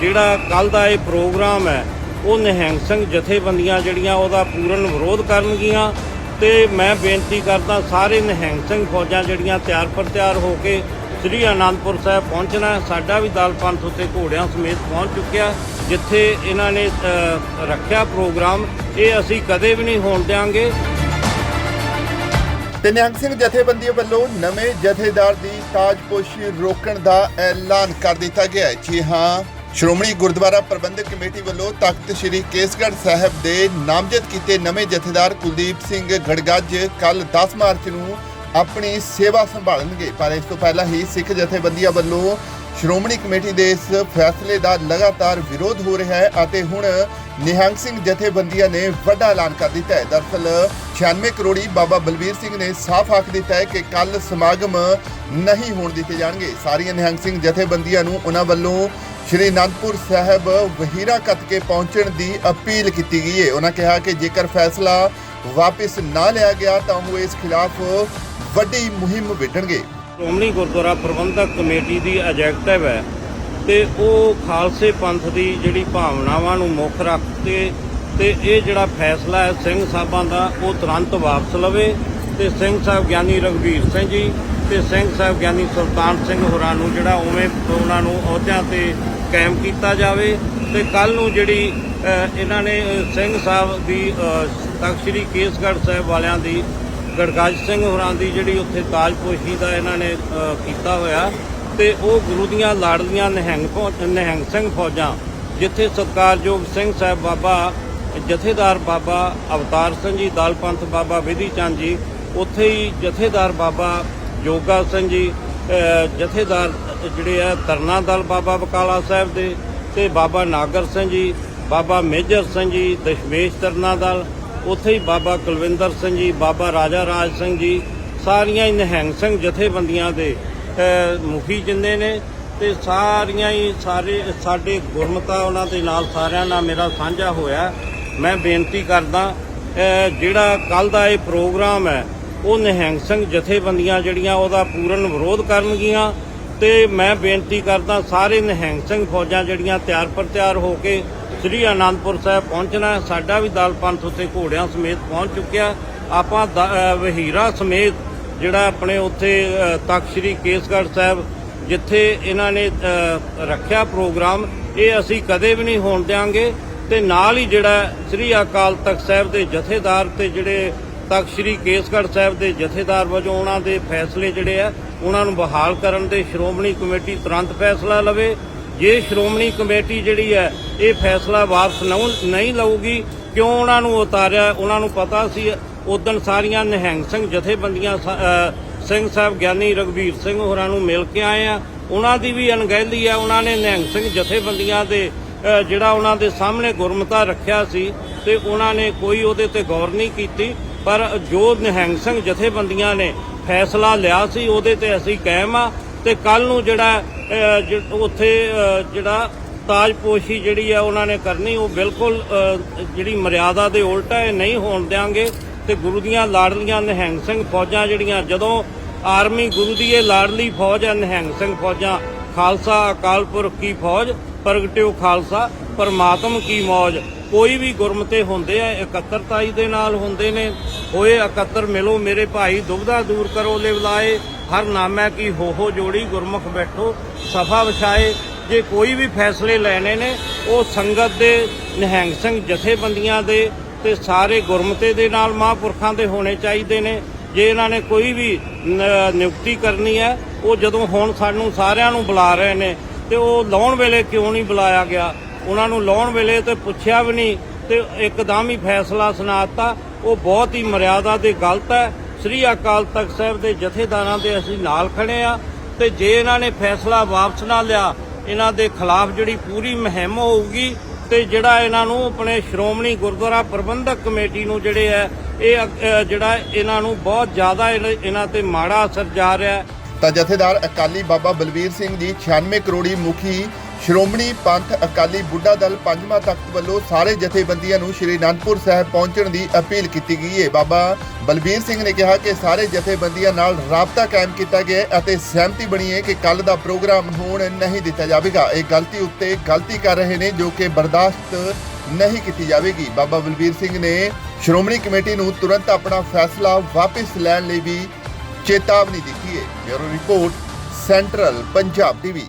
ਜਿਹੜਾ ਕੱਲ ਦਾ ਇਹ ਪ੍ਰੋਗਰਾਮ ਹੈ, ਉਹ ਨਿਹੰਗ ਸਿੰਘ ਜਥੇਬੰਦੀਆਂ ਜਿਹੜੀਆਂ, ਉਹਦਾ ਪੂਰਨ ਵਿਰੋਧ ਕਰਨਗੀਆਂ। ਤੇ ਮੈਂ ਬੇਨਤੀ ਕਰਦਾ, ਸਾਰੇ ਨਿਹੰਗ ਸਿੰਘ ਫੌਜਾਂ ਜਿਹੜੀਆਂ ਤਿਆਰ ਪਰ ਤਿਆਰ ਹੋ ਕੇ ਸ੍ਰੀ ਅਨੰਦਪੁਰ ਸਾਹਿਬ ਪਹੁੰਚਣਾ ਸਾਡਾ ਵੀ ਦਲ ਪੰਥ ਉੱਤੇ ਘੋੜਿਆਂ ਸਮੇਤ ਪਹੁੰਚ ਚੁੱਕਿਆ ਜਿੱਥੇ ਇਹਨਾਂ ਨੇ ਰੱਖਿਆ ਪ੍ਰੋਗਰਾਮ। ਇਹ ਅਸੀਂ ਕਦੇ ਵੀ ਨਹੀਂ ਹੋਣ ਦਿਆਂਗੇ। ਤੇ ਨਿਹੰਗ ਸਿੰਘ ਜਥੇਬੰਦੀਆਂ ਵੱਲੋਂ ਨਵੇਂ ਜਥੇਦਾਰ ਦੀ ਤਾਜਪੋਸ਼ੀ ਰੋਕਣ ਦਾ ਐਲਾਨ ਕਰ ਦਿੱਤਾ ਗਿਆ ਹੈ। ਜੀ ਹਾਂ, ਸ਼੍ਰੋਮਣੀ ਗੁਰਦੁਆਰਾ ਪ੍ਰਬੰਧਕ ਕਮੇਟੀ ਵੱਲੋਂ ਤਖਤ ਸ੍ਰੀ ਕੇਸਗੜ੍ਹ ਸਾਹਿਬ ਦੇ ਨਾਮਜ਼ਦ ਕੀਤੇ ਨਵੇਂ ਜਥੇਦਾਰ ਕੁਲਦੀਪ ਸਿੰਘ ਗੜਗੱਜ ਕੱਲ 10 ਮਾਰਚ ਨੂੰ ਆਪਣੀ ਸੇਵਾ ਸੰਭਾਲਣਗੇ। ਪਰ ਇਸ ਤੋਂ ਪਹਿਲਾਂ ਹੀ ਸਿੱਖ ਜਥੇਬੰਦੀਆਂ ਵੱਲੋਂ ਸ਼੍ਰੋਮਣੀ ਕਮੇਟੀ ਦੇ ਇਸ ਫੈਸਲੇ ਦਾ ਲਗਾਤਾਰ ਵਿਰੋਧ ਹੋ ਰਿਹਾ ਹੈ ਅਤੇ ਹੁਣ ਨਿਹੰਗ ਸਿੰਘ ਜਥੇਬੰਦੀਆਂ ਨੇ ਵੱਡਾ ਐਲਾਨ ਕਰ ਦਿੱਤਾ ਹੈ। ਦਰਅਸਲ 96 ਕਰੋੜੀ ਬਾਬਾ ਬਲਬੀਰ ਸਿੰਘ ਨੇ ਸਾਫ਼ ਆਖ ਦਿੱਤਾ ਹੈ ਕਿ ਕੱਲ ਸਮਾਗਮ ਨਹੀਂ ਹੋਣ ਦਿੱਤੇ ਜਾਣਗੇ। ਸਾਰੀਆਂ ਨਿਹੰਗ ਸਿੰਘ ਜਥੇਬੰਦੀਆਂ ਨੂੰ ਉਹਨਾਂ ਵੱਲੋਂ ਸ਼੍ਰੀ ਅਨੰਦਪੁਰ ਸਾਹਿਬ ਵਹੀਰਾ ਕੱਤ ਕੇ ਪਹੁੰਚਣ ਦੀ ਅਪੀਲ ਕੀਤੀ ਗਈ ਹੈ। ਉਹਨਾਂ ਕਿਹਾ ਕਿ ਜੇਕਰ ਫੈਸਲਾ ਵਾਪਸ ਨਾ ਲਿਆ ਗਿਆ, ਤਾਂ ਉਹ ਇਸ ਖਿਲਾਫ ਵੱਡੀ ਮੁਹਿੰਮ ਵਿੱਢਣਗੇ। ਸ਼੍ਰੋਮਣੀ ਗੁਰਦੁਆਰਾ ਪ੍ਰਬੰਧਕ ਕਮੇਟੀ ਦੀ ਆਬਜੈਕਟਿਵ ਹੈ। ਤੇ ਉਹ ਖਾਲਸੇ ਪੰਥ ਦੀ ਜਿਹੜੀ ਭਾਵਨਾਵਾਂ ਨੂੰ ਮੁੱਖ ਰੱਖ ਕੇ ਤੇ ਇਹ ਜਿਹੜਾ ਫੈਸਲਾ ਹੈ ਸਿੰਘ ਸਾਹਿਬਾਂ ਦਾ, ਉਹ ਤੁਰੰਤ ਵਾਪਸ ਲਵੇ ਤੇ ਸਿੰਘ ਸਾਹਿਬ ਗਿਆਨੀ ਰਘਵੀਰ ਸਿੰਘ ਜੀ ਤੇ ਸਿੰਘ ਸਾਹਿਬ ਗਿਆਨੀ ਸੁਲਤਾਨ ਸਿੰਘ ਹੋਰਾਂ ਨੂੰ ਜਿਹੜਾ ਉਵੇਂ ਉਹਨਾਂ ਨੂੰ ਅਹੁਦਿਆਂ ਤੇ ਕਾਇਮ ਕੀਤਾ ਜਾਵੇ ਤੇ ਕੱਲ ਨੂੰ ਜਿਹੜੀ ਇਹਨਾਂ ਨੇ ਸਿੰਘ ਸਾਹਿਬ ਦੀ ਤਖ਼ਤ ਸ੍ਰੀ ਕੇਸਗੜ੍ਹ ਸਾਹਿਬ ਵਾਲਿਆਂ ਦੀ, ਗੜਗਾਜ ਸਿੰਘ ਹੋਰਾਂ ਦੀ ਜਿਹੜੀ ਉੱਥੇ ਤਾਜਪੋਸ਼ੀ ਦਾ ਇਹਨਾਂ ਨੇ ਕੀਤਾ ਹੋਇਆ ਤੇ ਉਹ ਗੁਰੂ ਦੀਆਂ ਲਾੜਲੀਆਂ ਨਿਹੰਗ ਫੌ- ਨਿਹੰਗ ਸਿੰਘ ਫੌਜਾਂ, ਜਿੱਥੇ ਸਤਕਾਰਯੋਗ ਸਿੰਘ ਸਾਹਿਬ ਬਾਬਾ, ਜਥੇਦਾਰ ਬਾਬਾ ਅਵਤਾਰ ਸਿੰਘ ਜੀ, ਦਲ ਪੰਥ ਬਾਬਾ ਵਿਧੀ ਚੰਦ ਜੀ, ਉੱਥੇ ਹੀ ਜਥੇਦਾਰ ਬਾਬਾ ਜੋਗਾ ਸਿੰਘ ਜੀ ਜਥੇਦਾਰ ਜਿਹੜੇ ਆ ਤਰਨਾ ਦਲ ਬਾਬਾ ਬਕਾਲਾ ਸਾਹਿਬ ਦੇ, ਤੇ ਬਾਬਾ ਨਾਗਰ ਸਿੰਘ ਜੀ, ਬਾਬਾ ਮੇਜਰ ਸਿੰਘ ਜੀ, ਦਸ਼ਮੇਸ਼ ਤਰਨਾ ਦਲ, ਉੱਥੇ ਹੀ ਬਾਬਾ ਕੁਲਵਿੰਦਰ ਸਿੰਘ ਜੀ, ਬਾਬਾ ਰਾਜਾ ਰਾਜ ਸਿੰਘ ਜੀ, ਸਾਰੀਆਂ ਹੀ ਨਿਹੰਗ ਸਿੰਘ ਜਥੇਬੰਦੀਆਂ ਦੇ ਮੁਖੀ ਜਿੰਨੇ ਨੇ ਤੇ ਸਾਰੀਆਂ ਹੀ ਸਾਰੇ ਸਾਡੇ ਗੁਰਮਤਾ ਉਹਨਾਂ ਦੇ ਨਾਲ ਸਾਰਿਆਂ ਨਾਲ ਮੇਰਾ ਸਾਂਝਾ ਹੋਇਆ। ਮੈਂ ਬੇਨਤੀ ਕਰਦਾ ਜਿਹੜਾ ਕੱਲ ਦਾ ਇਹ ਪ੍ਰੋਗਰਾਮ ਹੈ ਉਹ ਨਿਹੰਗ ਸਿੰਘ ਜਥੇਬੰਦੀਆਂ ਜਿਹੜੀਆਂ ਉਹਦਾ ਪੂਰਨ ਵਿਰੋਧ ਕਰਨਗੀਆਂ ਤੇ ਮੈਂ ਬੇਨਤੀ ਕਰਦਾ ਸਾਰੇ ਨਿਹੰਗ ਸਿੰਘ ਫੌਜਾਂ ਜਿਹੜੀਆਂ ਤਿਆਰ ਪਰ ਤਿਆਰ ਹੋ ਕੇ ਸ੍ਰੀ ਅਨੰਦਪੁਰ ਸਾਹਿਬ ਪਹੁੰਚਣਾ ਸਾਡਾ ਵੀ ਦਲ ਪੰਥ ਉੱਤੇ ਘੋੜਿਆਂ ਸਮੇਤ ਪਹੁੰਚ ਚੁੱਕਿਆ। ਆਪਾਂ ਦ- ਅ, ਵਹੀਰਾ ਸਮੇਤ ਜਿਹੜਾ ਆਪਣੇ ਉੱਥੇ ਤਖ਼ਤ ਸ੍ਰੀ ਕੇਸਗੜ੍ਹ ਸਾਹਿਬ, ਜਿੱਥੇ ਇਹਨਾਂ ਨੇ ਰੱਖਿਆ ਪ੍ਰੋਗਰਾਮ, ਇਹ ਅਸੀਂ ਕਦੇ ਵੀ ਨਹੀਂ ਹੋਣ ਦਿਆਂਗੇ। ਤੇ ਨਾਲ ਹੀ ਜਿਹੜਾ ਸ੍ਰੀ ਅਕਾਲ ਤਖਤ ਸਾਹਿਬ ਦੇ ਜਥੇਦਾਰ ਤੇ ਜਿਹੜੇ ਤਖ਼ਤ ਸ੍ਰੀ ਕੇਸਗੜ੍ਹ ਸਾਹਿਬ ਦੇ ਜਥੇਦਾਰ ਵਜੋਂ ਉਹਨਾਂ ਦੇ ਫੈਸਲੇ ਜਿਹੜੇ ਆ, ਉਹਨਾਂ ਨੂੰ ਬਹਾਲ ਕਰਨ ਦੇ ਸ਼੍ਰੋਮਣੀ ਕਮੇਟੀ ਤੁਰੰਤ ਫੈਸਲਾ ਲਵੇ। ਜੇ ਸ਼੍ਰੋਮਣੀ ਕਮੇਟੀ ਜਿਹੜੀ ਹੈ, ਇਹ ਫੈਸਲਾ ਵਾਪਸ ਨਹੀਂ ਲਊਗੀ, ਕਿਉਂ ਉਹਨਾਂ ਨੂੰ ਉਤਾਰਿਆ, ਉਹਨਾਂ ਨੂੰ ਪਤਾ ਸੀ ਉਦੋਂ ਸਾਰੀਆਂ ਨਿਹੰਗ ਸਿੰਘ ਜਥੇਬੰਦੀਆਂ ਸ- ਸਿੰਘ ਸਾਹਿਬ ਗਿਆਨੀ ਰਘਵੀਰ ਸਿੰਘ ਹੋਰਾਂ ਨੂੰ ਮਿਲ ਕੇ ਆਏ ਆ। ਉਹਨਾਂ ਦੀ ਵੀ ਅਣਗਹਿਲੀ ਆ। ਉਹਨਾਂ ਨੇ ਨਿਹੰਗ ਸਿੰਘ ਜਥੇਬੰਦੀਆਂ ਦੇ ਜਿਹੜਾ ਉਹਨਾਂ ਦੇ ਸਾਹਮਣੇ ਗੁਰਮਤਾ ਰੱਖਿਆ ਸੀ ਤੇ ਉਹਨਾਂ ਨੇ ਕੋਈ ਉਹਦੇ ਤੇ ਗੌਰ ਨਹੀਂ ਕੀਤੀ। ਪਰ ਜੋ ਨਿਹੰਗ ਸਿੰਘ ਜਥੇਬੰਦੀਆਂ ਨੇ ਫੈਸਲਾ ਲਿਆ ਸੀ, ਉਹਦੇ ਤੇ ਅਸੀਂ ਕਾਇਮ ਆ ਤੇ ਕੱਲ ਨੂੰ ਜਿਹੜਾ ਉੱਥੇ ਜਿਹੜਾ ਤਾਜਪੋਸ਼ੀ ਜਿਹੜੀ ਆ ਉਹਨਾਂ ਨੇ ਕਰਨੀ, ਉਹ ਬਿਲਕੁਲ ਜਿਹੜੀ ਮਰਿਆਦਾ ਦੇ ਉਲਟ ਹੈ ਇਹ ਨਹੀਂ ਹੋਣ ਦਿਆਂਗੇ। ਤੇ ਗੁਰੂ ਦੀਆਂ ਲਾੜਲੀਆਂ ਨਿਹੰਗ ਸਿੰਘ ਫੌਜਾਂ ਜਿਹੜੀਆਂ, ਜਦੋਂ ਆਰਮੀ ਗੁਰੂ ਦੀ ਇਹ ਲਾੜਲੀ ਫੌਜ ਹੈ, ਨਿਹੰਗ ਸਿੰਘ ਫੌਜਾਂ, ਖਾਲਸਾ ਅਕਾਲ ਪੁਰਖ ਕੀ ਫੌਜ, ਪ੍ਰਗਟਿਓ ਖਾਲਸਾ, ਪਰਮਾਤਮ ਕੀ ਮੌਜ। ਕੋਈ ਵੀ ਗੁਰਮਤੇ ਹੁੰਦੇ ਆ, ਇਕੱਤਰਤਾਈ ਦੇ ਨਾਲ ਹੁੰਦੇ ਨੇ। ਹੋਏ ਇਕੱਤਰ ਮਿਲੋ ਮੇਰੇ ਭਾਈ ਦੁਬਦਾ ਦੂਰ ਕਰੋ ਲਿਵਲਾਏ ਹਰ ਨਾਮੈ ਕੀ ਹੋ ਹੋ ਜੋੜੀ, ਗੁਰਮੁਖ ਬੈਠੋ, ਸਫਾ ਵਿਛਾਏ। ਜੇ ਕੋਈ ਵੀ ਫੈਸਲੇ ਲੈਣੇ ਨੇ, ਉਹ ਸੰਗਤ ਦੇ, ਨਿਹੰਗ ਸਿੰਘ ਜਥੇਬੰਦੀਆਂ ਦੇ ਤੇ ਸਾਰੇ ਗੁਰਮਤੇ ਦੇ ਨਾਲ ਮਹਾਂਪੁਰਖਾਂ ਦੇ ਹੋਣੇ ਚਾਹੀਦੇ ਨੇ। ਜੇ ਇਹਨਾਂ ਨੇ ਕੋਈ ਵੀ ਨਿਯੁਕਤੀ ਕਰਨੀ ਹੈ, ਉਹ ਜਦੋਂ ਹੁਣ ਸਾਨੂੰ ਸਾਰਿਆਂ ਨੂੰ ਬੁਲਾ ਰਹੇ ਨੇ ਤੇ ਉਹ ਲਾਉਣ ਵੇਲੇ ਕਿਉਂ ਨਹੀਂ ਬੁਲਾਇਆ ਗਿਆ? ਉਹਨਾਂ ਨੂੰ ਲਾਉਣ ਵੇਲੇ ਤੇ ਪੁੱਛਿਆ ਵੀ ਨਹੀਂ ਤੇ ਇੱਕਦਮ ਹੀ ਫੈਸਲਾ ਸੁਣਾਤਾ ਉਹ ਬਹੁਤ ਹੀ ਮਰਿਆਦਾ ਦੇ ਗਲਤ ਹੈ। ਸ੍ਰੀ ਅਕਾਲ ਤਖਤ ਸਾਹਿਬ ਦੇ ਜਥੇਦਾਰਾਂ ਦੇ ਅਸੀਂ ਨਾਲ ਖੜੇ ਆ ਤੇ ਜੇ ਇਹਨਾਂ ਨੇ ਫੈਸਲਾ ਵਾਪਸ ਨਾ ਲਿਆ, ਇਹਨਾਂ ਦੇ ਖਿਲਾਫ ਜਿਹੜੀ ਪੂਰੀ ਮੁਹਿੰਮ ਹੋਊਗੀ ਤੇ ਜਿਹੜਾ ਇਹਨਾਂ ਨੂੰ ਆਪਣੇ ਸ਼੍ਰੋਮਣੀ ਗੁਰਦੁਆਰਾ ਪ੍ਰਬੰਧਕ ਕਮੇਟੀ ਨੂੰ ਜਿਹੜੇ ਹੈ, ਇਹ ਜਿਹੜਾ ਇਹਨਾਂ ਨੂੰ ਬਹੁਤ ਜ਼ਿਆਦਾ ਇਹਨਾਂ- ਤੇ ਮਾੜਾ ਅਸਰ ਜਾ ਰਿਹਾ ਹੈ। ਤਾਂ ਜਥੇਦਾਰ ਅਕਾਲੀ ਬਾਬਾ ਬਲਬੀਰ ਸਿੰਘ ਜੀ 96 ਕਰੋੜੀ ਮੁਖੀ ਸ਼੍ਰੋਮਣੀ ਪੰਥ ਅਕਾਲੀ ਬੁੱਢਾ ਦਲ ਪੰਜਵਾਂ ਤਖਤ ਵੱਲੋਂ ਸਾਰੇ ਜਥੇਬੰਦੀਆਂ ਨੂੰ ਸ਼੍ਰੀ ਅਨੰਦਪੁਰ ਸਾਹਿਬ ਪਹੁੰਚਣ ਦੀ ਅਪੀਲ ਕੀਤੀ ਗਈ ਹੈ। ਬਾਬਾ ਬਲਬੀਰ ਸਿੰਘ ਨੇ ਕਿਹਾ ਕਿ ਸਾਰੇ ਜਥੇਬੰਦੀਆਂ ਨਾਲ ਰਾਬਤਾ ਕਾਇਮ ਕੀਤਾ ਗਿਆ ਅਤੇ ਸਹਿਮਤੀ ਬਣੀ ਹੈ ਕਿ ਕੱਲ ਦਾ ਪ੍ਰੋਗਰਾਮ ਹੋਣ ਨਹੀਂ ਦਿੱਤਾ ਜਾਵੇਗਾ। ਇਹ ਗਲਤੀ ਉੱਤੇ ਗਲਤੀ ਕਰ ਰਹੇ ਨੇ ਜੋ ਕਿ ਬਰਦਾਸ਼ਤ ਨਹੀਂ ਕੀਤੀ ਜਾਵੇਗੀ। ਬਾਬਾ ਬਲਬੀਰ ਸਿੰਘ ਨੇ ਸ਼੍ਰੋਮਣੀ ਕਮੇਟੀ ਨੂੰ ਤੁਰੰਤ ਆਪਣਾ ਫੈਸਲਾ ਵਾਪਸ ਲੈਣ ਲਈ ਵੀ ਚੇਤਾਵਨੀ ਦਿੱਤੀ ਹੈ। Bureau report, central Punjab TV.